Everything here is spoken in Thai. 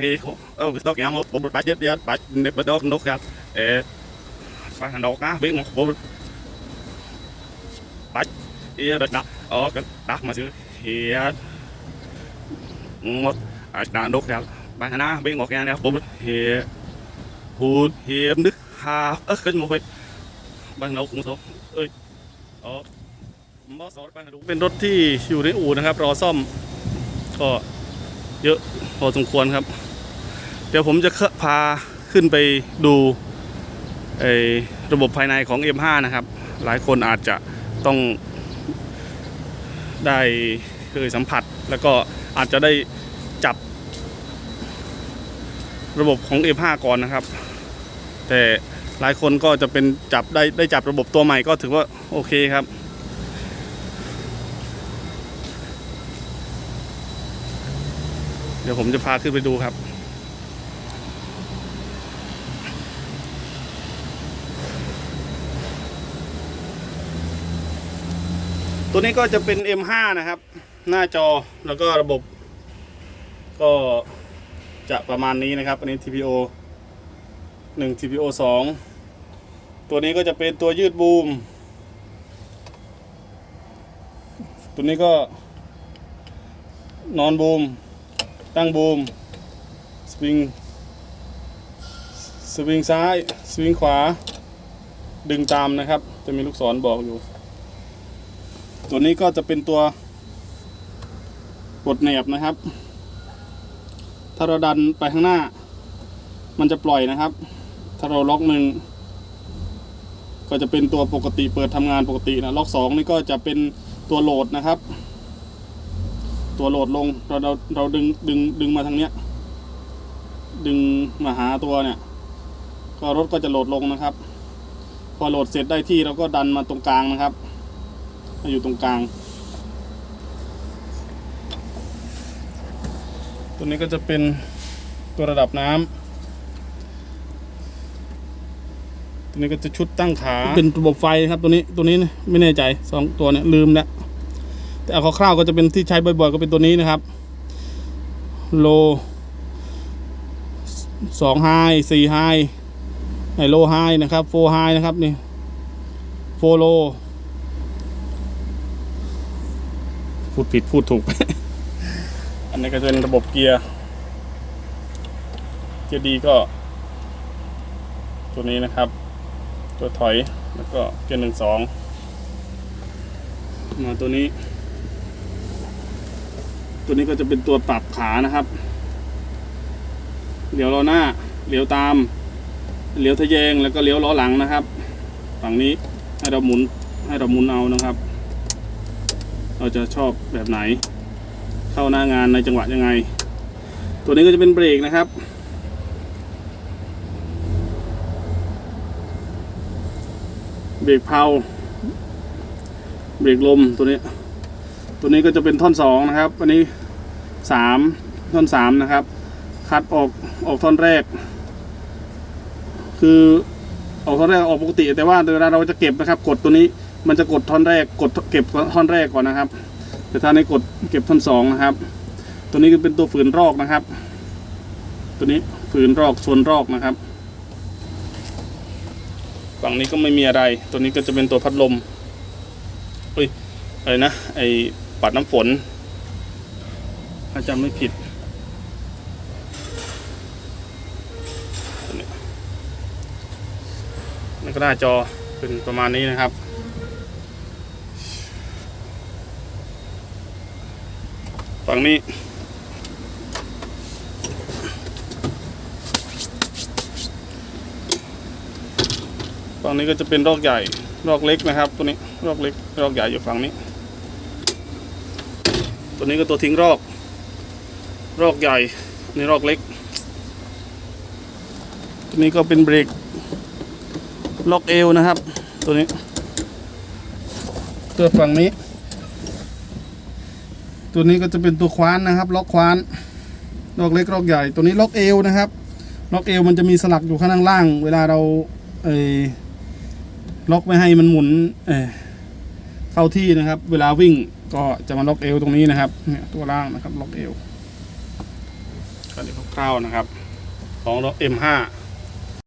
cái ờ cái tóc nhang một bộ bát chết chết bát nếp bát đốt nốt ra ê bát hàng đốt á biết một bộ bát ý đất đắp ở cái đắp mà chứ thì một à đã nốt ra bát hàng á biết một cái này bộ thì hụt thì nước hà ớt cái một vệt bát nốt cũng tốt ơi ờ มอสอดบางกระดูเป็นรถที่อยู่ในอู่นะครับ รอซ่อมก็ เยอะพอสมควรครับ เดี๋ยวผมจะพาขึ้นไปดูไอ้ระบบภายในของ M5 นะครับ หลายคนอาจจะต้องได้เคยสัมผัส แล้วก็อาจจะได้จับระบบของ M5 ก่อนนะครับ แต่หลายคนก็จะเป็นจับได้ได้จับระบบตัวใหม่ก็ถือว่าโอเคครับ เดี๋ยวผมจะพาขึ้นไปดูครับตัวนี้ก็จะเป็น M5 นะครับ หน้าจอแล้วก็ระบบ ก็จะประมาณนี้นะครับ อันนี้ TPO 1 TPO 2 ตัวนี้ก็จะเป็นตัวยืดบูม ตัวนี้ก็นอนบูม ตั้งบูมสวิงสวิงซ้ายสวิงขวา ดึงตามนะครับ จะมีลูกศรบอกอยู่ ตัวนี้ก็จะเป็นตัวปลดแหนบนะครับ ถ้าเราดันไปข้างหน้า มันจะปล่อยนะครับ ถ้าเราล็อกหนึ่งก็จะเป็นตัวปกติเปิดทำงานปกตินะล็อกสองนี่ก็จะเป็นตัวโหลดนะครับ ตัวโหลดลงเราเราเราดึงดึงดึงมาทางเนี้ย ดึงมาหาตัวเนี่ย ก็รถก็จะโหลดลงนะครับ พอโหลดเสร็จได้ที่เราก็ดันมาตรงกลางนะครับมาอยู่ตรงกลาง ตัวนี้ก็จะเป็นตัวระดับน้ำตัวนี้ก็จะชุดตั้งขาเป็นระบบไฟครับตัวนี้ตัวนี้ไม่แน่ใจสองตัวเนี่ยลืมแล้ว แต่เอาคร่าวๆก็จะเป็นที่ใช้บ่อยๆ ก็เป็นตัวนี้นะครับ โลสองไฮสี่ไฮไอโลไฮนะครับโฟไฮนะครับนี่โฟโล พูดผิดพูดถูก อันนี้ก็จะเป็นระบบเกียร์ เกียร์ดีก็ ตัวนี้นะครับ ตัวถอยแล้วก็เกียร์หนึ่งสองมาตัวนี้ ตัวนี้ก็จะเป็นตัวปรับขานะครับ เลี้ยวล้อหน้า เลี้ยวตาม เลี้ยวทะแยง แล้วก็เลี้ยวล้อหลังนะครับ ฝั่งนี้ให้เราหมุนให้เราหมุนเอานะครับ เราจะชอบแบบไหน เข้าหน้างานในจังหวะยังไง ตัวนี้ก็จะเป็นเบรกนะครับ เบรกเพลาเบรกลมตัวนี้ ตัวนี้ก็จะเป็นท่อนสองนะครับ อันนี้สามท่อนสามนะครับ คัดออกออกท่อนแรก คือออกท่อนแรกออกปกติ แต่ว่าเวลาเราจะเก็บนะครับ กดตัวนี้มันจะกดท่อนแรก กดเก็บท่อนแรกก่อนนะครับ แต่ถ้าในกดเก็บท่อนสองนะครับ ตัวนี้ก็เป็นตัวฝืนรอกนะครับ ตัวนี้ฝืนรอกส่วนรอกนะครับฝั่งนี้ก็ไม่มีอะไร ตัวนี้ก็จะเป็นตัวพัดลมเอ้ยอะไรนะ ไอ ปัดน้ำฝน ถ้าจำไม่ผิดนี้นั่นก็หน้าจอเป็นประมาณนี้นะครับ ฝั่งนี้ฝั่งนี้ก็จะเป็นรอกใหญ่ รอกเล็กนะครับ ตัวนี้ รอกเล็ก รอกใหญ่อยู่ฝั่งนี้ ตัวนี้ก็ตัวทิ้งรอก รอกใหญ่นี่รอกเล็ก ตัวนี้ก็เป็นเบรกล็อกเอวนะครับ ตัวนี้ ตัวฝั่งนี้ ตัวนี้ก็จะเป็นตัวคว้านนะครับ ล็อกคว้านล็อกเล็กล็อกใหญ่ ตัวนี้ล็อกเอวนะครับ ล็อกเอวมันจะมีสลักอยู่ข้างล่าง เวลาเราเออล็อกไม่ให้มันหมุน เออ เข้าที่นะครับ เวลาวิ่งก็จะมาล็อกเอวตรงนี้นะครับเนี่ยตัวล่างนะครับล็อกเอวก็เดี๋ยวคร่าวๆนะครับของรถ M5